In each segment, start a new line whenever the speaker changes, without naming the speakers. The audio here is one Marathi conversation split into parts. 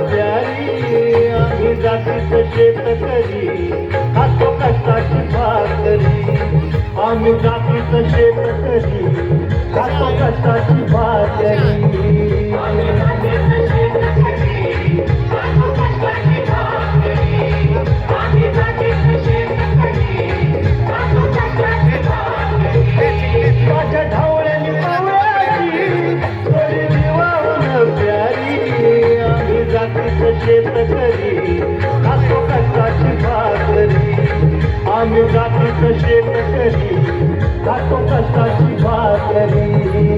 प्यारी आम्ही जातीच शेत करी खातो कष्टाची भाकरी आम्ही जातीच शेत करी खातो कष्टाची भाकरी जातीच शेतकरी जातो कष्टाची भाकरी.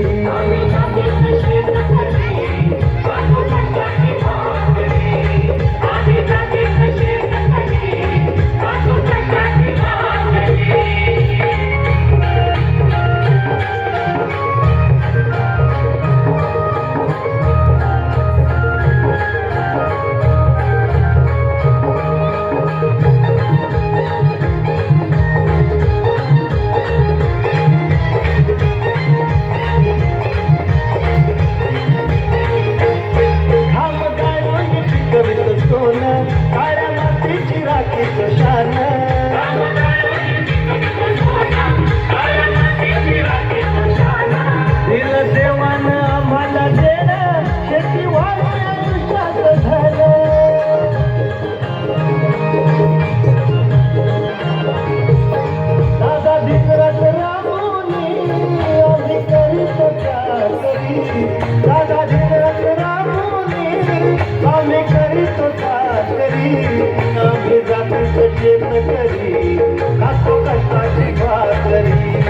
कामे करीतो तरी कामे जातीचं जेवण करी. खातो कष्टाची भाकरी.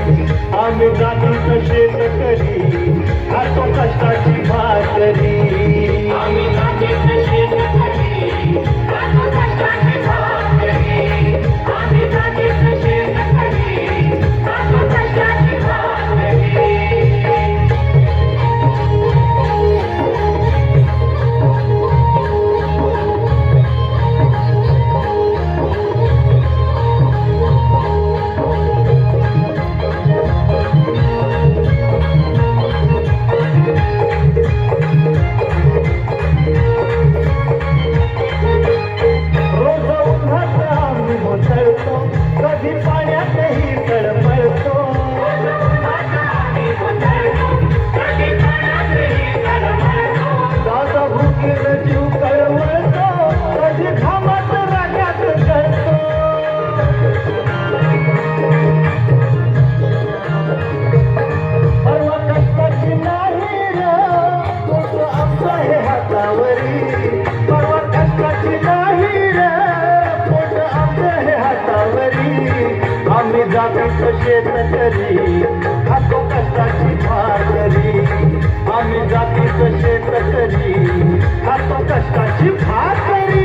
आम्ही जातीचं जेवण करी. खातो कष्टाची भाकरी. शेतकरी खातो कष्टाची भाकरी आम्ही जातीच शेतकरी खातो कष्टाची भाकरी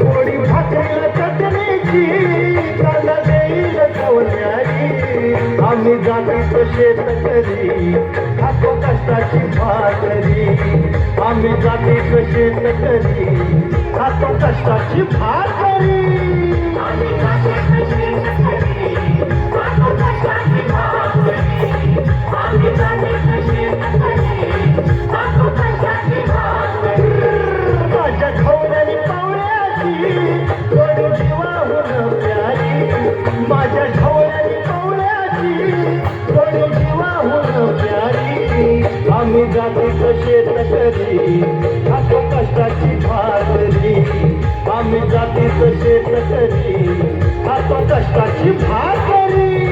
थोडी भाकरीला चटणीची कांदा देईल खवल्याची आम्ही जाती शेत करी खातो कष्टाची भाकरी. आम्ही जाती कसे करी खातो कष्टाची भाकरी. येत कधी असो कष्टाची भाकरी आम्ही जाती शेत कधी असो कष्टाची भाकरी